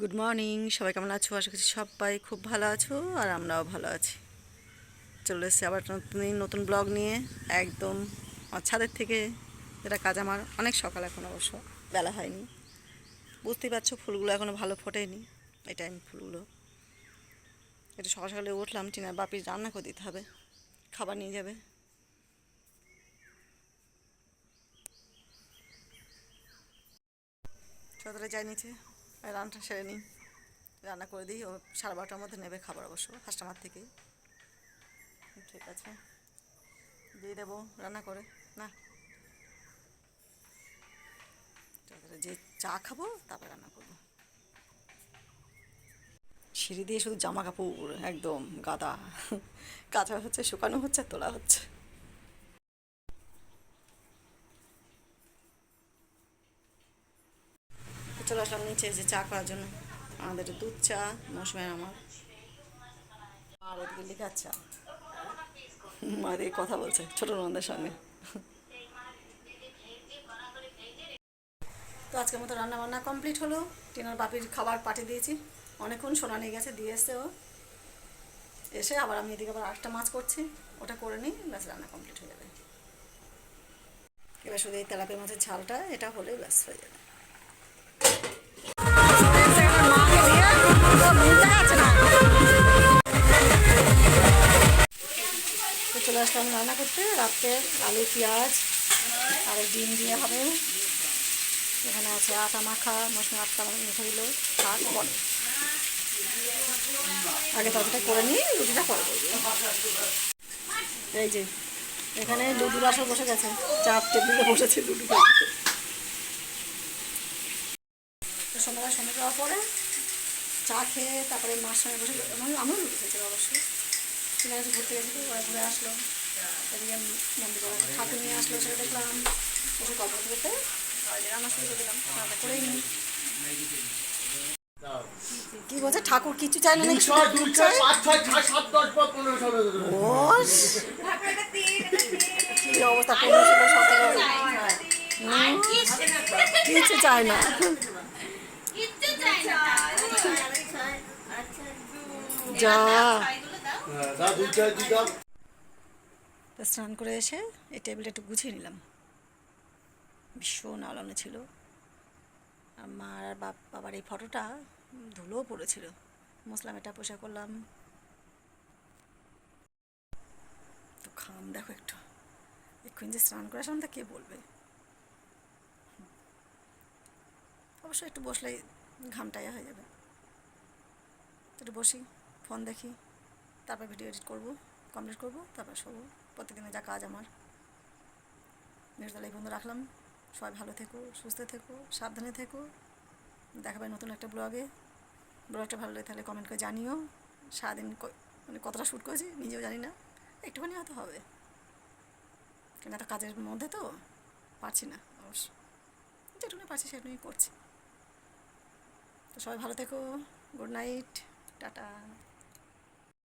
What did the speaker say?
Good morning সবাই কেমন আছো? আশা করছি সবাই খুব ভালো আছো আর আমরাও ভালো আছি। চলে এসেছি আবার নতুন নতুন ব্লগ নিয়ে। একদম ছাদের থেকে যেটা কাজ, আমার অনেক সকাল এখন অবশ্য, বেলা হয়নি। বুঝতেই পারছ, ফুলগুলো এখনও ভালো ফোটেনি। এই টাইম ফুলগুলো। একটু সকাল সকালে উঠলাম, টিনার বাপির রান্না করে দিতে হবে। খাবার নিয়ে যাবে। সকালে যাই নিচে। রান্নাটা সেরে নিই। রান্না করে দিই, ও সাড়ে বারোটার মধ্যে নেবে খাবার অবশ্য কাস্টমার থেকেই। ঠিক আছে। দিয়ে দেবো রান্না করে, না? যে চা খাব তারপরে রান্না করব। সিঁড়ি দিয়ে শুধু জামা কাপড় একদম গাদা। কাঁচা হচ্ছে, শুকানো হচ্ছে, তোলা হচ্ছে। চলে আসলাম নিচে, যে চা করার জন্য। আমাদের দুধ চা মৌসুমের আমার। আর ওদিকে লিখার চা। মা দিয়ে কথা বলছে, ছোট নন্দের সঙ্গে। তো আজকের মতো রান্না বান্না কমপ্লিট হলো। টিনার বাপির খাবার পাঠিয়ে দিয়েছি। অনেকক্ষণ সোনা নিয়ে গেছে, দিয়ে এসছে ও। এসে আবার আমি এদিকে আবার আটটা মাছ করছি। ওটা করে নিই, ব্যাস, রান্না কমপ্লিট হয়ে যাবে। এবার শুধু এই তেলাপিয়া মাছের ঝালটা, এটা হলে ব্যাস, হয়ে যাবে। চলে আসলাম রান্না করতে। রাত্রে আলু, পেঁয়াজ আর ডিম দিয়ে হবে। এখানে আছে আটা মাখা, মশলা আটটা মেখে দিল শাক বল আগে তরকারিটা করে নিই রুটিটা করব। এই যে, এখানে লুডুর আসর বসে গেছে। চার টেবিলে বসেছে লুডু সন্ধ্যাবেলা সন্ধ্যা দেওয়ার পরে চা খেয়ে তারপরে মার সঙ্গে বসে আমি আমিও লুডু খেয়েছিলাম অবশ্যই গেছে ঘুরতে গেছিল ওরা ঘুরে আসলো। এদিকে মন্দির করে ঠাকুর নিয়ে আসলো সেটা দেখলাম। বসে গল্প করতে। রান্না শুরু করে দিলাম। রান্না করেই নি কি বলছে? ঠাকুর কিছু চাই? না নাকি কি অবস্থা? পনেরো ষোলো সতেরো। কিছু চায় না। যা হ্যাঁ, স্নান করে এসে এই টেবিলটা একটু গুছিয়ে নিলাম। ভীষণ আলানো ছিল। আর মার আর বাপ বাবার এই ফটোটা ধুলোও পড়েছিল। মুসলাম এটা পোষা করলাম। তো খাম দেখো একটু। এক্ষুনি যে স্নান করে আসলাম তা কে বলবে? অবশ্যই একটু বসলেই ঘামটা ইয়ে হয়ে যাবে। একটু বসি। ফোন দেখি, তারপর ভিডিও এডিট করব কমপ্লিট করব, তারপর শোবো। প্রতিদিনের যা কাজ আমার। নিউজদালা এই বন্ধু রাখলাম। সবাই ভালো থেকো, সুস্থ থেকো, সাবধানে থেকো। দেখাবে নতুন একটা ব্লগে। ব্লগটা ভালো লাগে তাহলে কমেন্ট করে জানিও। সারাদিন মানে কতটা শ্যুট করেছি নিজেও জানি না। একটুখানি হয়তো হবে। কেন এত কাজের মধ্যে তো? পারছি না অবশ্য। যেটুকুনি পারছি সেটুকুনি করছি। তো সবাই ভালো থেকো। Good night. টাটা।